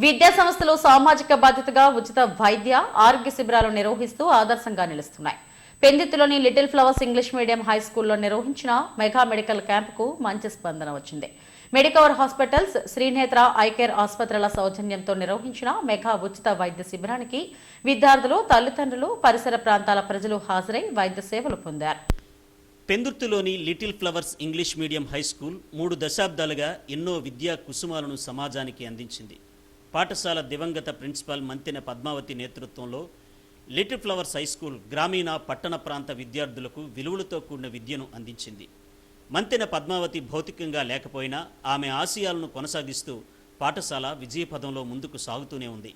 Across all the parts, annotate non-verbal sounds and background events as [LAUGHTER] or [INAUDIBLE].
విద్యా సంస్థలు సామాజిక బాధ్యతగా ఉచిత వైద్య ఆరోగ్య శిబిరాలు నిర్వహిస్తూ ఆదర్శంగా నిలుస్తున్నాయి. పెందిత్తులోని Little Flowers English Medium High స్కూల్లో నిర్వహించిన మెగా మెడికల్ క్యాంపుకు మంచి స్పందన వచ్చింది. మెడికవర్ హాస్పిటల్స్ శ్రీనేత్ర ఐకేర్ ఆసుపత్రుల సౌజన్యంతో నిర్వహించిన మెగా ఉచిత వైద్య శిబిరానికి విద్యార్థులు తల్లిదండ్రులు పరిసర ప్రాంతాల ప్రజలు హాజరై వైద్య సేవలు పొందారు. పెందుర్తిలోని Little Flowers English Medium High School మూడు దశాబ్దాలుగా ఎన్నో విద్యా కుసుమాలను సమాజానికి అందించింది. పాఠశాల దివంగత ప్రిన్సిపాల్ మంతెన పద్మావతి నేతృత్వంలో లిటిల్ ఫ్లవర్స్ హై స్కూల్ గ్రామీణ పట్టణ ప్రాంత విద్యార్థులకు విలువలతో కూడిన విద్యను అందించింది. మంతెన పద్మావతి భౌతికంగా లేకపోయినా ఆమె ఆశయాలను కొనసాగిస్తూ పాఠశాల విజయపథంలో ముందుకు సాగుతూనే ఉంది.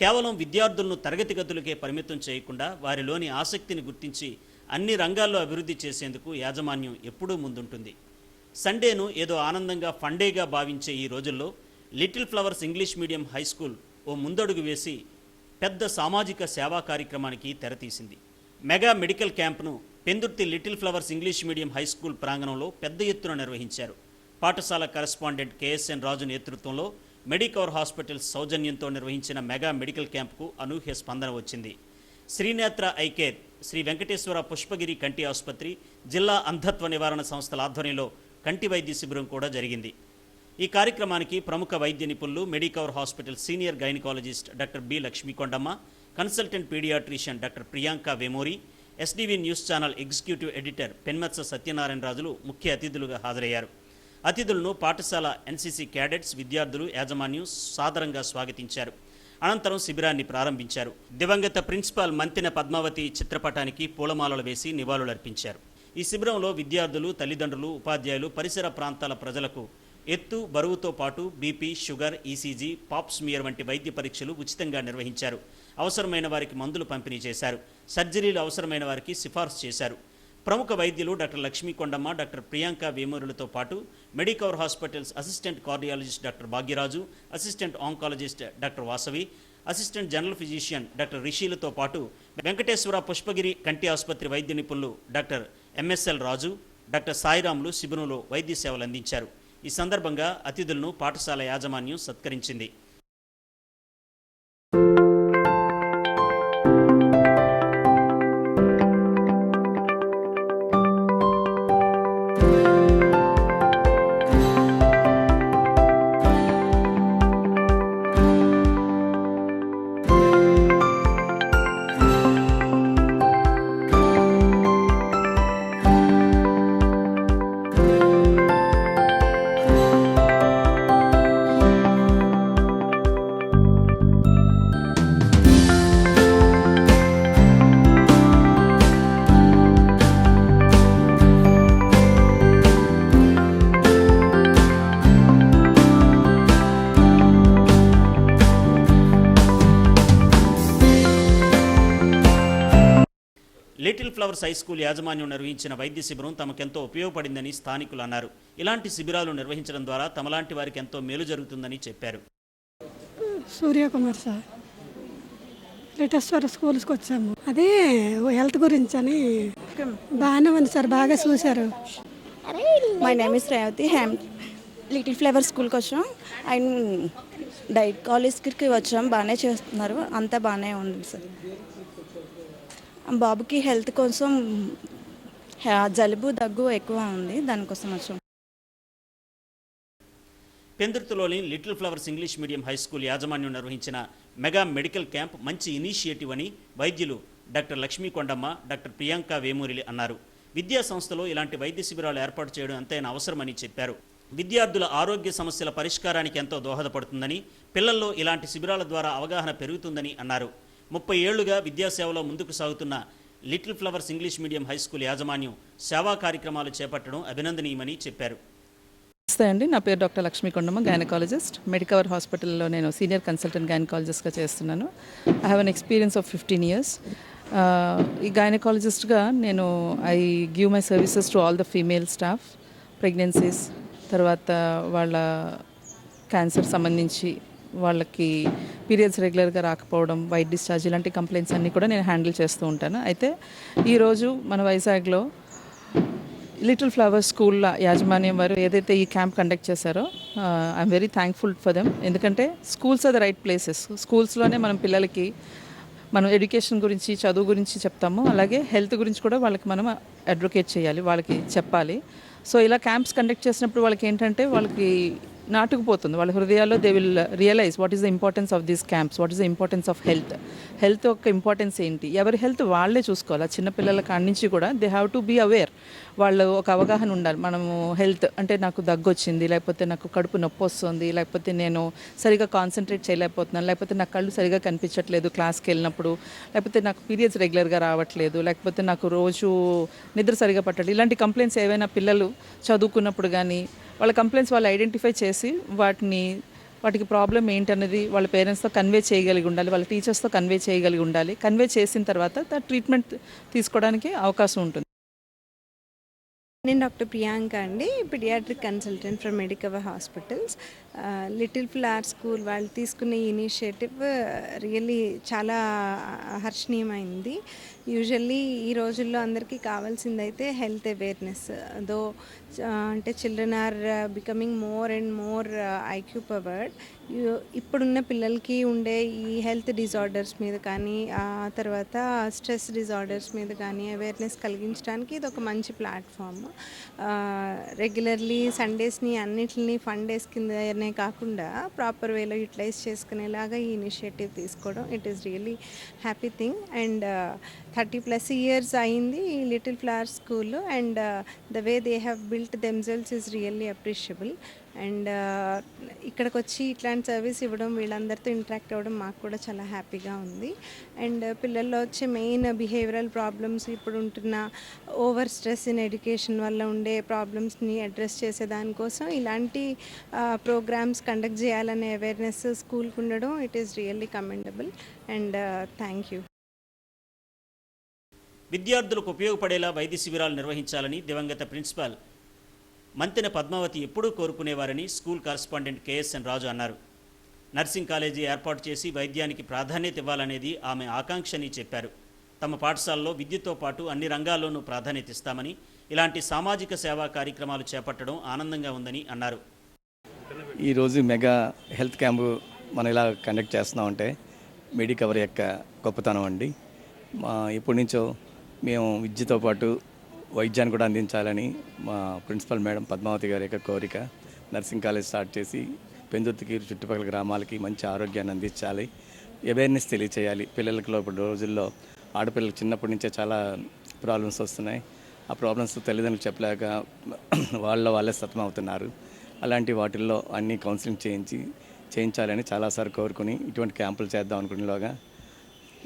కేవలం విద్యార్థులను తరగతి గదులకే పరిమితం చేయకుండా వారిలోని ఆసక్తిని గుర్తించి అన్ని రంగాల్లో అభివృద్ధి చేసేందుకు యాజమాన్యం ఎప్పుడూ ముందుంటుంది. సండేను ఏదో ఆనందంగా ఫండేగా భావించే ఈ రోజుల్లో Little Flowers English Medium High School ఓ ముందడుగు వేసి పెద్ద సామాజిక సేవా కార్యక్రమానికి తెరతీసింది mega medical క్యాంప్ను Pendurthi Little Flowers English Medium High School ప్రాంగణంలో పెద్ద ఎత్తున నిర్వహించారు. పాఠశాల కరెస్పాండెంట్ కేఎస్ఎన్ రాజు నేతృత్వంలో మెడికవర్ హాస్పిటల్స్ సౌజన్యంతో నిర్వహించిన మెగా మెడికల్ క్యాంప్కు అనూహ్య స్పందన వచ్చింది. శ్రీనేత్ర ఐకేర్ శ్రీ వెంకటేశ్వర పుష్పగిరి కంటి ఆసుపత్రి జిల్లా అంధత్వ నివారణ సంస్థల ఆధ్వర్యంలో కంటి వైద్య శిబిరం కూడా జరిగింది. ఈ కార్యక్రమానికి ప్రముఖ వైద్య నిపుణులు Medicover Hospital senior gynaecologist doctor B Lakshmi Kondamma consultant paediatrician doctor Priyanka Vemuri SDV news channel executive editor Penmetsa Satyanarayana రాజులు ముఖ్య అతిథులుగా హాజరయ్యారు. అతిథులను పాఠశాల ఎన్సీసీ క్యాడెట్స్ విద్యార్థులు యాజమాన్యం సాదరంగా స్వాగతించారు. అనంతరం శిబిరాన్ని ప్రారంభించారు. దివంగత ప్రిన్సిపాల్ మంతిన పద్మావతి చిత్రపటానికి పూలమాలలు వేసి నివాళులర్పించారు. ఈ శిబిరంలో విద్యార్థులు తల్లిదండ్రులు ఉపాధ్యాయులు పరిసర ప్రాంతాల ప్రజలకు ఎత్తు బరువుతో పాటు BP sugar ECG pap smear వంటి వైద్య పరీక్షలు ఉచితంగా నిర్వహించారు. అవసరమైన వారికి మందులు పంపిణీ చేశారు. సర్జరీలు అవసరమైన వారికి సిఫార్సు చేశారు. ప్రముఖ వైద్యులు డాక్టర్ లక్ష్మీ కొండమ్మ డాక్టర్ ప్రియాంక వేమూరులతో పాటు Medicover hospitals assistant cardiologist doctor Bhagyaraju assistant oncologist doctor Vasavi assistant general physician doctor రిషీలతో పాటు వెంకటేశ్వర పుష్పగిరి కంటి ఆసుపత్రి వైద్య నిపుణులు doctor MSL Raju doctor Sairamulu శిబిరంలో వైద్య సేవలు అందించారు. ఈ సందర్భంగా అతిథులను పాఠశాల యాజమాన్యం సత్కరించింది. లిటిల్ ఫ్లవర్స్ హై స్కూల్ యాజమాన్యం నిర్వహించిన వైద్య శిబిరం తమకెంతో ఉపయోగపడిందని స్థానికులు అన్నారు. ఇలాంటి శిబిరాలు నిర్వహించడం ద్వారా తమలాంటి వారికి ఎంతో మేలు జరుగుతుందని చెప్పారు. సూర్యకుమార్ సార్ లేటెస్ట్ స్కూల్స్కి వచ్చాము. అదే హెల్త్ గురించి అని బాగానే ఉంది సార్ బాగా చూశారు. My name is Revathi Ham little flavour స్కూల్కి వచ్చాం. అండ్ డైట్ కాలేజ్కి వచ్చాం. బాగానే చేస్తున్నారు. అంతా బాగానే ఉంది సార్. బాబుకి హెల్త్ కోసం జలుబు దగ్గు ఎక్కువ ఉంది. దానికోసం వచ్చాం. పెందుర్తిలోని Little Flowers English Medium High School యాజమాన్యం నిర్వహించిన మెగా మెడికల్ క్యాంప్ మంచి ఇనిషియేటివ్ అని వైద్యులు డాక్టర్ లక్ష్మీ కొండమ్మ డాక్టర్ ప్రియాంక వేమూరిలి అన్నారు. విద్యా సంస్థలో ఇలాంటి వైద్య శిబిరాలు ఏర్పాటు చేయడం ఎంతైనా అవసరమని చెప్పారు. విద్యార్థుల ఆరోగ్య సమస్యల పరిష్కారానికి ఎంతో దోహదపడుతుందని పిల్లల్లో ఇలాంటి శిబిరాల ద్వారా అవగాహన పెరుగుతుందని అన్నారు. ముప్పై ఏళ్ళుగా విద్యాసేవలో ముందుకు సాగుతున్న Little Flowers English Medium High School యాజమాన్యం సేవా కార్యక్రమాలు చేపట్టడం అభినందనీయమని చెప్పారు. నమస్తే అండి. నా పేరు doctor Lakshmi Kondamma gynaecologist Medicover హాస్పిటల్లో నేను సీనియర్ కన్సల్టెంట్ గైనకాలజిస్ట్గా చేస్తున్నాను. I have an experience of fifteen years ఈ గైనకాలజిస్ట్గా నేను I give my services to all the female staff pregnancies తర్వాత వాళ్ళ క్యాన్సర్ సంబంధించి వాళ్ళకి పీరియడ్స్ రెగ్యులర్గా రాకపోవడం వైట్ డిశ్చార్జ్ ఇలాంటి కంప్లైంట్స్ అన్నీ కూడా నేను హ్యాండిల్ చేస్తూ ఉంటాను. అయితే ఈరోజు మన వైజాగ్లో లిటిల్ ఫ్లవర్ స్కూల్ యాజమాన్యం వారు ఏదైతే ఈ క్యాంప్ కండక్ట్ చేశారో I'm very thankful for them ఎందుకంటే schools are the right places స్కూల్స్లోనే మనం పిల్లలకి మనం ఎడ్యుకేషన్ గురించి చదువు గురించి చెప్తాము. అలాగే హెల్త్ గురించి కూడా వాళ్ళకి మనం అడ్వకేట్ చేయాలి వాళ్ళకి చెప్పాలి. సో ఇలా క్యాంప్స్ కండక్ట్ చేసినప్పుడు వాళ్ళకి ఏంటంటే వాళ్ళకి నాటుకుపోతుంది. వాళ్ళ హృదయాల్లో they will realise what is the importance of these camps what is the importance of health health యొక్క ఇంపార్టెన్స్ ఏంటి? ఎవరి హెల్త్ వాళ్ళే చూసుకోవాలి. చిన్నపిల్లల కాడి నుంచి కూడా they have to be aware వాళ్ళు ఒక అవగాహన ఉండాలి. మనము హెల్త్ అంటే నాకు దగ్గు వచ్చింది లేకపోతే నాకు కడుపు నొప్పి వస్తుంది లేకపోతే నేను సరిగా కాన్సన్ట్రేట్ చేయలేకపోతున్నాను లేకపోతే నా కళ్ళు సరిగా కనిపించట్లేదు క్లాస్కి వెళ్ళినప్పుడు లేకపోతే నాకు పీరియడ్స్ రెగ్యులర్గా రావట్లేదు లేకపోతే నాకు రోజు నిద్ర సరిగా పట్టడం ఇలాంటి కంప్లైంట్స్ ఏవైనా పిల్లలు చదువుకున్నప్పుడు కానీ వాళ్ళ కంప్లైంట్స్ వాళ్ళు ఐడెంటిఫై చేసి వాటిని వాటికి ప్రాబ్లం ఏంటనేది వాళ్ళ పేరెంట్స్తో కన్వే చేయగలిగి ఉండాలి వాళ్ళ టీచర్స్తో కన్వే చేయగలిగి ఉండాలి. కన్వే చేసిన తర్వాత ట్రీట్మెంట్ తీసుకోవడానికి అవకాశం ఉంటుంది. నేను డాక్టర్ ప్రియాంక అండి paediatric consultant from Medicover Hospitals Little Flower School వాళ్ళు తీసుకున్న ఇనిషియేటివ్ రియల్లీ చాలా హర్షణీయమైంది. యూజువల్లీ ఈ రోజుల్లో అందరికీ కావాల్సింది అయితే హెల్త్ అవేర్నెస్. దో అంటే children are becoming more and more IQ powered. ఇప్పుడున్న పిల్లలకి ఉండే ఈ హెల్త్ డిజార్డర్స్ మీద కానీ ఆ తర్వాత స్ట్రెస్ డిజార్డర్స్ మీద కానీ అవేర్నెస్ కలిగించడానికి ఇది ఒక మంచి ప్లాట్ఫామ్. రెగ్యులర్లీ సండేస్ని అన్నిటిని ఫండేస్ డేస్ కిందనే కాకుండా ప్రాపర్ వేలో యూటిలైజ్ చేసుకునేలాగా ఈ ఇనిషియేటివ్ తీసుకోవడం it is really happy thing. And thirty plus years అయింది ఈ Little Flower School and the way they have built themselves is really appreciable and uh, ఇక్కడికి వచ్చి ఇట్లాంటి సర్వీస్ ఇవ్వడం వీళ్ళందరితో ఇంటరాక్ట్ అవ్వడం మాకు కూడా చాలా హ్యాపీగా ఉంది. అండ్ uh, పిల్లల్లో వచ్చే మెయిన్ బిహేవియరల్ ప్రాబ్లమ్స్ ఇప్పుడు ఉంటున్న ఓవర్ స్ట్రెస్ ఇన్ ఎడ్యుకేషన్ వల్ల ఉండే ప్రాబ్లమ్స్ని అడ్రస్ చేసే దానికోసం ఇలాంటి uh, ప్రోగ్రామ్స్ కండక్ట్ చేయాలనే అవేర్నెస్ స్కూల్కి ఉండడం it is really commendable and thank you విద్యార్థులకు ఉపయోగపడేలా వైద్య శిబిరాలు నిర్వహించాలని దివంగత ప్రిన్సిపాల్ మంతెన పద్మావతి ఎప్పుడూ కోరుకునేవారని స్కూల్ కరస్పాండెంట్ కేఎస్ఎన్ రాజు అన్నారు. నర్సింగ్ కాలేజీ ఏర్పాటు చేసి వైద్యానికి ప్రాధాన్యత ఇవ్వాలనేది ఆమె ఆకాంక్షని చెప్పారు. తమ పాఠశాలలో విద్యతో పాటు అన్ని రంగాల్లోనూ ప్రాధాన్యత ఇస్తామని ఇలాంటి సామాజిక సేవా కార్యక్రమాలు చేపట్టడం ఆనందంగా ఉందని అన్నారు. ఈరోజు మెగా హెల్త్ క్యాంపు మనం ఇలా కండక్ట్ చేస్తున్నామంటే మెడికవర్ యొక్క గొప్పతనం అండి. మా ఇప్పటి నుంచో మేము విద్యతో పాటు వైద్యాన్ని కూడా అందించాలని మా ప్రిన్సిపల్ మేడం పద్మావతి గారి యొక్క కోరిక. నర్సింగ్ కాలేజ్ స్టార్ట్ చేసి పెందుర్తికి చుట్టుపక్కల గ్రామాలకి మంచి ఆరోగ్యాన్ని అందించాలి. అవేర్నెస్ తెలియచేయాలి. పిల్లలకి ఇప్పుడు రోజుల్లో ఆడపిల్లలు చిన్నప్పటి నుంచే చాలా ప్రాబ్లమ్స్ వస్తున్నాయి. ఆ ప్రాబ్లమ్స్ తల్లిదండ్రులు చెప్పలేక [CLEARS THROAT] వాళ్ళ వాళ్ళే సతం అవుతున్నారు. అలాంటి వాటిల్లో అన్ని కౌన్సిలింగ్ చేయించి చేయించాలని చాలాసార్లు కోరుకుని ఇటువంటి క్యాంపులు చేద్దాం అనుకునేలోగా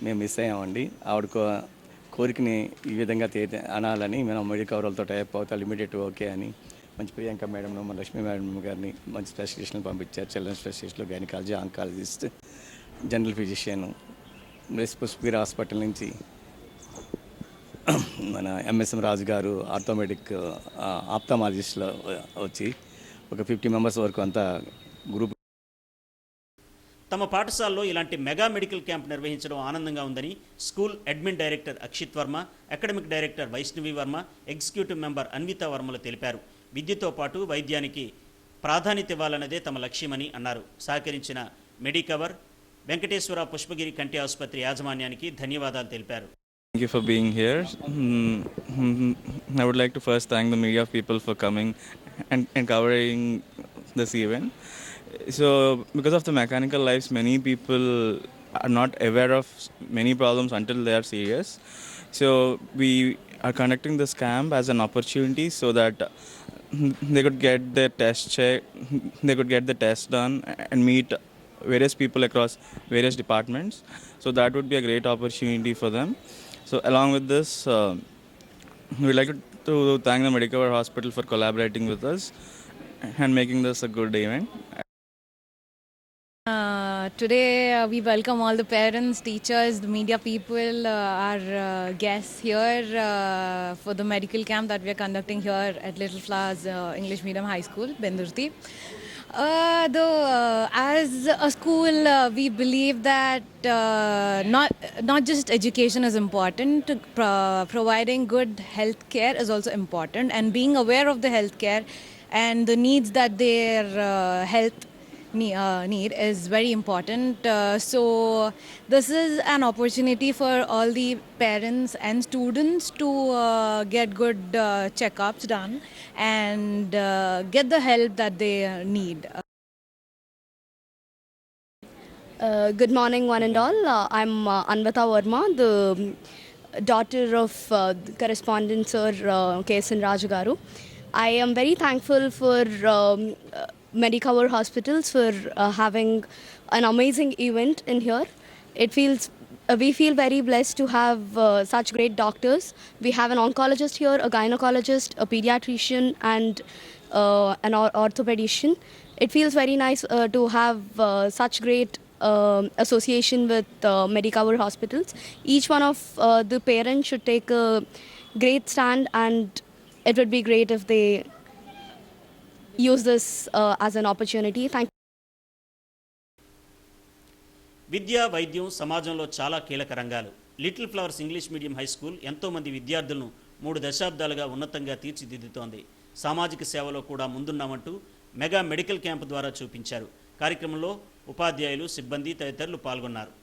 మేము మిస్ అయ్యామండి. ఆవిడకు కోరికని ఈ విధంగా తే అనాలని మనం మెడి కవర్లతో టైప్ అవుతా లిమిటెడ్ ఓకే అని మంచి ప్రియాంక మేడం మన లక్ష్మీ మేడం గారిని మంచి స్పెషలిస్ట్ని పంపించారు. చిల్డ్రన్ స్పెషలిస్ట్లు గైనకాలజీ ఆంకాలజిస్ట్ జనరల్ ఫిజిషియన్ మెస్ పుష్పగిరి హాస్పిటల్ నుంచి మన ఎంఎస్ఎం రాజు గారు ఆర్థోమెటిక్ ఆప్తమాలజిస్ట్లో వచ్చి ఒక ఫిఫ్టీ మెంబర్స్ వరకు అంతా గ్రూప్ తమ పాఠశాలలో ఇలాంటి మెగా మెడికల్ క్యాంప్ నిర్వహించడం ఆనందంగా ఉందని school admin director Akshith Varma academic director Vaishnavi Varma executive member Anvitha వర్మలు తెలిపారు విద్యతో పాటు వైద్యానికి ప్రాధాన్యత ఇవ్వాలన్నదే తమ లక్ష్యమని అన్నారు సహకరించిన మెడికవర్ వెంకటేశ్వర పుష్పగిరి కంటి ఆసుపత్రి యాజమాన్యానికి ధన్యవాదాలు తెలిపారు Thank you for being here. Hmm, I would like to first thank the media people for coming and, and covering this event. So, because of the mechanical lives, many people are not aware of many problems until they are serious. So, we are conducting this camp as an opportunity so that they could get their test check, they could get the test done and meet various people across various departments. So that would be a great opportunity for them. So along with this, uh, we'd like to, to thank the Medicover Hospital for collaborating with us and making this a good event. Today, uh, we welcome all the parents, teachers, the media people, uh, our uh, guests here uh, for the medical camp that we are conducting here at Little Flowers uh, English Medium High School, Bendurti. Uh, though, uh, as a school, uh, we believe that uh, not not just education is important. Pro- providing good health care is also important, and being aware of the health care and the needs that their uh, health need is very important. Uh, so, this is an opportunity for all the parents and students to uh, get good uh, checkups done and uh, get the help that they uh, need. Uh, good morning, one and all. Uh, I'm uh, Anvata Verma, the um, daughter of uh, correspondent Sir uh, K.S.N. Rajagaru. I am very thankful for um, uh, Medicover Hospitals for uh, having an amazing event in here. It feels uh, we feel very blessed to have uh, such great doctors. We have an oncologist here, a gynecologist, a pediatrician, and uh, an or- orthopedician. It feels very nice uh, to have uh, such great um association with uh, Medicover hospitals. Each one of uh, the parents should take a great stand, and it would be great if they use this uh, as an opportunity. Thank విద్య వైద్యం సమాజంలో చాలా కీలక రంగాలు. Little Flowers English Medium High School ఎంతోమంది విద్యార్థులను మూడు దశాబ్దాలుగా ఉన్నతంగా తీర్చిదిద్దుతోంది. సామాజిక సేవలో కూడా ముందున్నామంటూ మెగా మెడికల్ క్యాంప్ ద్వారా చూపించారు. కార్యక్రమంలో ఉపాధ్యాయులు సిబ్బంది తదితరులు పాల్గొన్నారు.